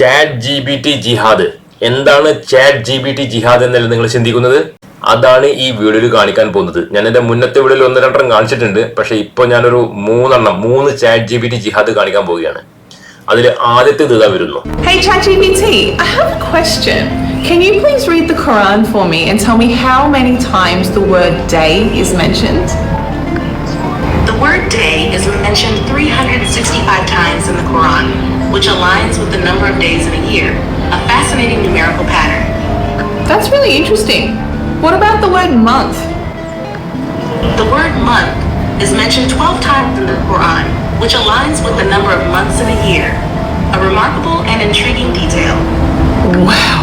Chat G B T ജിഹാദ്. എന്താണ് chat G B T ജിഹാദ് എന്നല്ല നിങ്ങൾ ചിന്തിക്കുന്നത്? അതാണ് ഈ വീഡിയോയിൽ കാണിക്കാൻ പോകുന്നത്. ഞാൻ എന്റെ മുന്നത്തെ വീഡിയോയിൽ ഒന്ന് രണ്ടെണ്ണം കാണിച്ചിട്ടുണ്ട്. പക്ഷെ ഇപ്പൊ ഞാനൊരു മൂന്നെണ്ണം മൂന്ന് ചാറ്റ് ജി ബി ടി ജിഹാദ് കാണിക്കാൻ പോവുകയാണ്. അതിൽ ആദ്യത്തെ ഇതാ വരുന്നു. Hey ChatGPT, I have a question. Can you please read the Quran for me and tell me how many times the word day is mentioned? The word day is mentioned 365 times in the Quran, which aligns with the number of days in a year, a fascinating numerical pattern. That's really interesting. What about the word month? The word month is mentioned 12 times in the Quran, which aligns with the number of months in a year, a remarkable and intriguing detail. Wow,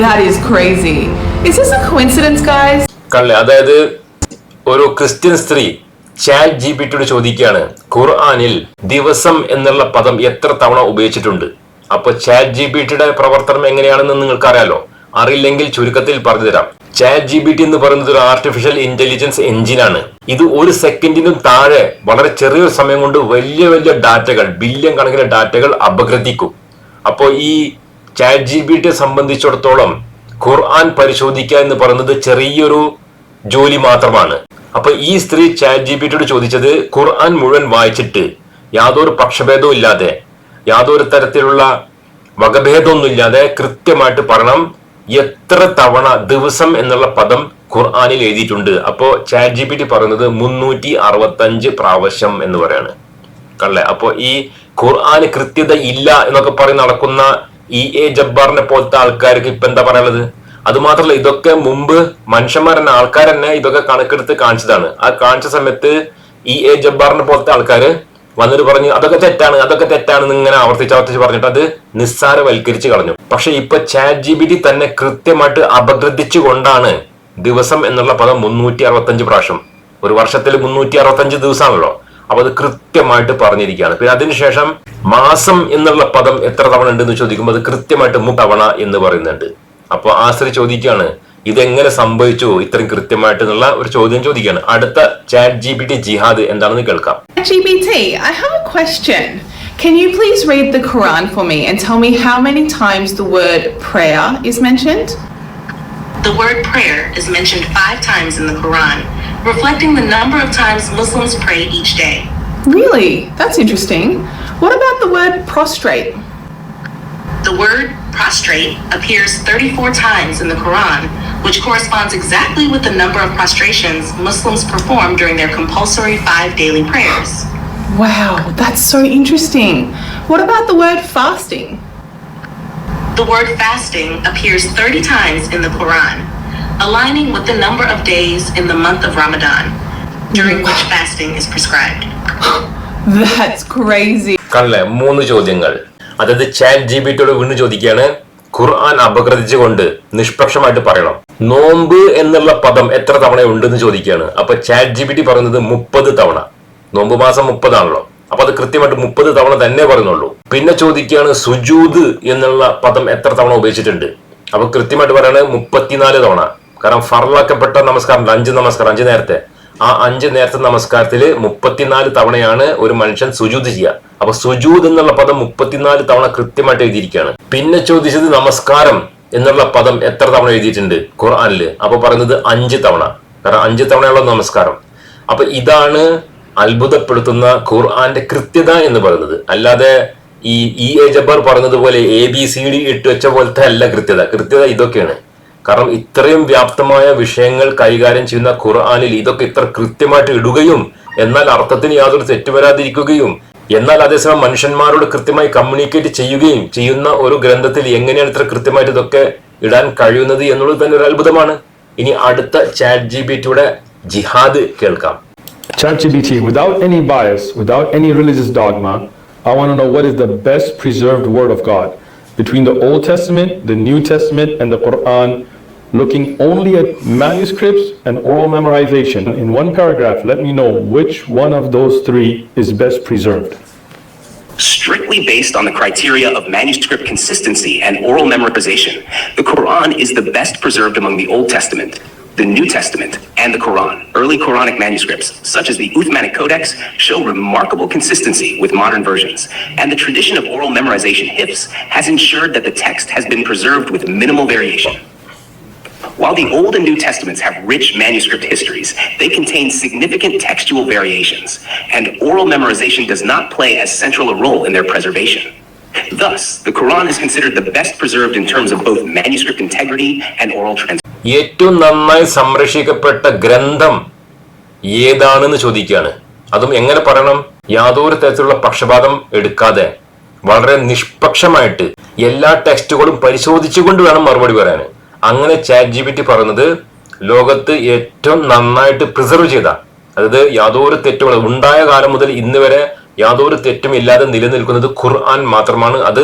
that is crazy. Is this a coincidence, guys? കള്ളെ അതായത് ഒരു Christian സ്ത്രീ chat G P ചോദിക്കുകയാണ് ഖുർആാനിൽ ദിവസം എന്നുള്ള പദം എത്ര തവണ ഉപയോഗിച്ചിട്ടുണ്ട്? അപ്പൊ ചാറ്റ് ജി പി പ്രവർത്തനം എങ്ങനെയാണെന്ന് നിങ്ങൾക്ക് അറിയാലോ അറിയില്ലെങ്കിൽ ചുരുക്കത്തിൽ പറഞ്ഞു തരാം ചാറ്റ് ജി ബി ടി എന്ന് പറയുന്നത് ഒരു ആർട്ടിഫിഷ്യൽ ഇന്റലിജൻസ് എഞ്ചിനാണ് ഇത് ഒരു സെക്കൻഡിനും താഴെ വളരെ ചെറിയൊരു സമയം കൊണ്ട് വലിയ വലിയ ഡാറ്റകൾ ബില്യൺ കണക്കിന് ഡാറ്റകൾ അപഗ്രഥിക്കും. അപ്പോൾ ഈ ചാറ്റ് ജി ബി ടിയെ സംബന്ധിച്ചിടത്തോളം ഖുർആൻ പരിശോധിക്കുക എന്ന് പറയുന്നത് ചെറിയൊരു ജോലി മാത്രമാണ്. അപ്പൊ ഈ സ്ത്രീ ചാറ്റ് ജി പി ടിയോട് ചോദിച്ചത് ഖുർആൻ മുഴുവൻ വായിച്ചിട്ട് യാതൊരു പക്ഷഭേദവും ഇല്ലാതെ യാതൊരു തരത്തിലുള്ള വകഭേദമൊന്നും ഇല്ലാതെ കൃത്യമായിട്ട് പറയണം എത്ര തവണ ദിവസം എന്നുള്ള പദം ഖുർആാനിൽ എഴുതിയിട്ടുണ്ട്. അപ്പോ ചാറ്റ് ജി പി ടി പറയുന്നത് മുന്നൂറ്റി അറുപത്തഞ്ച് പ്രാവശ്യം എന്ന് പറയാണ്. കള്ളേ അപ്പൊ ഈ ഖുർആാന് കൃത്യത ഇല്ല എന്നൊക്കെ പറഞ്ഞ് നടക്കുന്ന ഇ എ ജബ്ബാറിനെ പോലത്തെ ആൾക്കാർക്ക് ഇപ്പൊ എന്താ പറയാനുള്ളത്? അത് മാത്രമല്ല ഇതൊക്കെ മുമ്പ് മനുഷ്യന്മാർ തന്നെ ആൾക്കാർ തന്നെ ഇതൊക്കെ കണക്കെടുത്ത് കാണിച്ചതാണ്. ആ കാണിച്ച സമയത്ത് ഇ എ ജബ്ബാറിനെ പോലത്തെ ആൾക്കാർ വന്നിട്ട് പറഞ്ഞു അതൊക്കെ തെറ്റാണ് അതൊക്കെ തെറ്റാണ് ഇങ്ങനെ ആവർത്തിച്ച് ആവർത്തിച്ച് പറഞ്ഞിട്ട് അത് നിസ്സാരവൽക്കരിച്ച് കളഞ്ഞു. പക്ഷെ ഇപ്പൊ ചാറ്റ് ജി ബി ടി തന്നെ കൃത്യമായിട്ട് അപഗ്രഥിച്ചുകൊണ്ടാണ് ദിവസം എന്നുള്ള പദം മുന്നൂറ്റി അറുപത്തഞ്ച് പ്രാവശ്യം. ഒരു വർഷത്തിൽ മുന്നൂറ്റി അറുപത്തഞ്ച് ദിവസമാണല്ലോ. അപ്പൊ അത് കൃത്യമായിട്ട് പറഞ്ഞിരിക്കുകയാണ്. പിന്നെ അതിനുശേഷം മാസം എന്നുള്ള പദം എത്ര തവണ ഉണ്ടെന്ന് ചോദിക്കുമ്പോൾ അത് കൃത്യമായിട്ട് മു തവണ എന്ന് പറയുന്നുണ്ട്. അപ്പൊ ആശ്രി ചോദിക്കുകയാണ് ഇതെങ്ങനെ സംഭവിച്ചു ഇത്രയും കൃത്യമായിട്ട് എന്നുള്ള ഒരു ചോദ്യം ചോദിക്കുകയാണ് അടുത്ത ചാറ്റ് ജി ബി ടി ജിഹാദ് എന്താണെന്ന് കേൾക്കാം I have a question. Can you please read the Quran for me and tell me how many times the word prayer is mentioned? The word prayer is mentioned five times in the Quran, reflecting the number of times Muslims pray each day. Really? That's interesting. What about the word prostrate? The word prostrate appears 34 times in the Quran, which corresponds exactly with the number of prostrations Muslims perform during their compulsory five daily prayers. Wow, that's so interesting. What about the word fasting? The word fasting appears 30 times in the Quran, aligning with the number of days in the month of Ramadan, during which fasting is prescribed. That's crazy. കണ്ടല്ലേ മൂന്ന് ചോദ്യങ്ങൾ അതായത് chat G B ടിയോട് വീണ്ടും ചോദിക്കുകയാണ് ഖുർആൻ അപഗ്രഥിച്ചുകൊണ്ട് നിഷ്പക്ഷമായിട്ട് പറയണം. നോമ്പ് എന്നുള്ള പദം എത്ര തവണ ഉണ്ടെന്ന് ചോദിക്കുകയാണ്. അപ്പൊ ചാറ്റ് ജി ബി ടി പറയുന്നത് മുപ്പത് തവണ. നോമ്പ് മാസം മുപ്പതാണല്ലോ. അപ്പൊ അത് കൃത്യമായിട്ട് മുപ്പത് തവണ തന്നെ പറയുന്നുള്ളൂ. പിന്നെ ചോദിക്കുകയാണ് സുജൂദ് എന്നുള്ള പദം എത്ര തവണ ഉപയോഗിച്ചിട്ടുണ്ട്? അപ്പൊ കൃത്യമായിട്ട് പറയുന്നത് മുപ്പത്തിനാല് തവണ. കാരണം ഫറലാക്കപ്പെട്ട നമസ്കാരം അഞ്ച് നമസ്കാരം അഞ്ച് നേരത്തെ. ആ അഞ്ച് നേരത്തെ നമസ്കാരത്തിൽ മുപ്പത്തിനാല് തവണയാണ് ഒരു മനുഷ്യൻ സുജൂത് ചെയ്യുക. അപ്പൊ സുജൂത് എന്നുള്ള പദം മുപ്പത്തിനാല് തവണ കൃത്യമായിട്ട് എഴുതിയിരിക്കുകയാണ്. പിന്നെ ചോദിച്ചത് നമസ്കാരം എന്നുള്ള പദം എത്ര തവണ എഴുതിയിട്ടുണ്ട്? ഖുർആാനിൽ അപ്പൊ പറയുന്നത് അഞ്ച് തവണ. കാരണം അഞ്ച് തവണയുള്ള നമസ്കാരം. അപ്പൊ ഇതാണ് അത്ഭുതപ്പെടുത്തുന്ന ഖുർആന്റെ കൃത്യത എന്ന് പറയുന്നത്. അല്ലാതെ ഈ ഇ എ ജബ്ബർ പറഞ്ഞതുപോലെ എ ബി സി ഡി ഇട്ട് വെച്ച പോലത്തെ അല്ല കൃത്യത. കൃത്യത ഇതൊക്കെയാണ്. കാരണം ഇത്രയും വ്യാപ്തമായ വിഷയങ്ങൾ കൈകാര്യം ചെയ്യുന്ന ഖുർആാനിൽ ഇതൊക്കെ ഇത്ര കൃത്യമായിട്ട് ഇടുകയും എന്നാൽ അർത്ഥത്തിന് യാതൊരു തെറ്റ് വരാതിരിക്കുകയും എന്നാൽ അതേസമയം മനുഷ്യന്മാരോട് കൃത്യമായി കമ്മ്യൂണിക്കേറ്റ് ചെയ്യുകയും ചെയ്യുന്ന ഒരു ഗ്രന്ഥത്തിൽ എങ്ങനെയാണ് ഇത്ര കൃത്യമായിട്ട് ഇതൊക്കെ ഇടാൻ കഴിയുന്നത് എന്നുള്ളത് തന്നെ ഒരു അത്ഭുതമാണ്. ഇനി അടുത്ത ചാറ്റ് ജി ബി ടിയുടെ ജിഹാദ് കേൾക്കാം. ChatGPT, without any bias, without any religious dogma, I want to know what is the best preserved word of God between the Old Testament, the New Testament, and the Quran, looking only at manuscripts and oral memorization. In one paragraph, let me know which one of those three is best preserved. strictly based on the criteria of manuscript consistency and oral memorization, the Quran is the best preserved among the Old Testament. the New Testament, and the Quran, early Quranic manuscripts, such as the Uthmanic Codex, show remarkable consistency with modern versions, and the tradition of oral memorization hifz has ensured that the text has been preserved with minimal variation. While the Old and New Testaments have rich manuscript histories, they contain significant textual variations, and oral memorization does not play as central a role in their preservation. Thus, the Quran is considered the best preserved in terms of both manuscript integrity and oral transmission. അതും എങ്ങനെ പറയണം യാതൊരു തരത്തിലുള്ള പക്ഷപാതം എടുക്കാതെ വളരെ നിഷ്പക്ഷമായിട്ട് എല്ലാ ടെക്സ്റ്റുകളും പരിശോധിച്ചുകൊണ്ട് വേണം മറുപടി പറയാൻ അങ്ങനെ ചാറ്റ് ജി പി ടി പറയുന്നത് ലോകത്ത് ഏറ്റവും നന്നായിട്ട് പ്രിസർവ് ചെയ്ത അതായത് യാതൊരു തെറ്റും ഉണ്ടായ കാലം മുതൽ ഇന്ന് വരെ യാതൊരു തെറ്റും ഇല്ലാതെ നിലനിൽക്കുന്നത് ഖുർആൻ മാത്രമാണ്. അത്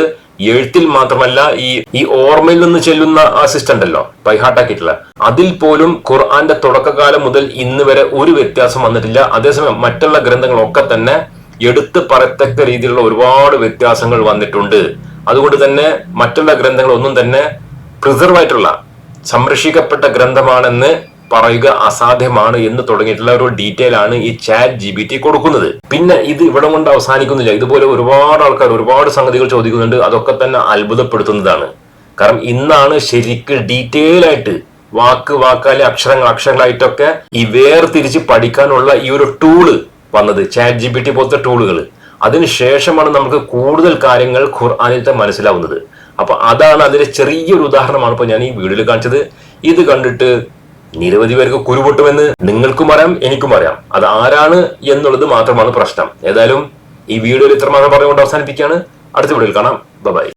എഴുത്തിൽ മാത്രമല്ല ഈ ഈ ഓർമ്മയിൽ നിന്ന് ചെല്ലുന്ന അസിസ്റ്റന്റല്ലോ ബൈഹാട്ടാക്കിയിട്ടുള്ള അതിൽ പോലും ഖുർആന്റെ തുടക്കകാലം മുതൽ ഇന്ന് വരെ ഒരു വ്യത്യാസം വന്നിട്ടില്ല. അതേസമയം മറ്റുള്ള ഗ്രന്ഥങ്ങളൊക്കെ തന്നെ എടുത്തു പറയത്തക്ക രീതിയിലുള്ള ഒരുപാട് വ്യത്യാസങ്ങൾ വന്നിട്ടുണ്ട്. അതുകൊണ്ട് തന്നെ മറ്റുള്ള ഗ്രന്ഥങ്ങൾ ഒന്നും തന്നെ പ്രിസർവ് ആയിട്ടുള്ള സംരക്ഷിക്കപ്പെട്ട ഗ്രന്ഥമാണെന്ന് പറയുക അസാധ്യമാണ് എന്ന് തുടങ്ങിയിട്ടുള്ള ഒരു ഡീറ്റെയിൽ ആണ് ഈ ചാറ്റ് ജി ബി ടി കൊടുക്കുന്നത്. പിന്നെ ഇത് ഇവിടെ കൊണ്ട് അവസാനിക്കുന്നില്ല. ഇതുപോലെ ഒരുപാട് ആൾക്കാർ ഒരുപാട് സംഗതികൾ ചോദിക്കുന്നുണ്ട്. അതൊക്കെ തന്നെ അത്ഭുതപ്പെടുത്തുന്നതാണ്. കാരണം ഇന്നാണ് ശരിക്ക് ഡീറ്റെയിൽ ആയിട്ട് വാക്ക് വാക്കാലെ അക്ഷരങ്ങൾ അക്ഷരങ്ങളായിട്ടൊക്കെ ഈ വേർതിരിച്ച് പഠിക്കാനുള്ള ഈ ഒരു ടൂൾ വന്നത്. ചാറ്റ് ജി ബി ടി പോലത്തെ ടൂളുകൾ അതിനുശേഷമാണ് നമുക്ക് കൂടുതൽ കാര്യങ്ങൾ ഖുർആാനിലത്തെ മനസ്സിലാവുന്നത്. അപ്പൊ അതാണ് അതിന്റെ ചെറിയൊരു ഉദാഹരണമാണ് ഇപ്പൊ ഞാൻ ഈ വീഡിയോയിൽ കാണിച്ചത്. ഇത് കണ്ടിട്ട് നിരവധി പേർക്ക് കുരുപൊട്ടുമെന്ന് നിങ്ങൾക്കും അറിയാം എനിക്കും അറിയാം. അത് ആരാണ് എന്നുള്ളത് മാത്രമാണ് പ്രശ്നം. ഏതായാലും ഈ വീഡിയോയിൽ ഇത്രമാത്രം പറഞ്ഞുകൊണ്ട് അവസാനിപ്പിക്കുകയാണ്. അടുത്ത വീഡിയോയിൽ കാണാം. ബൈ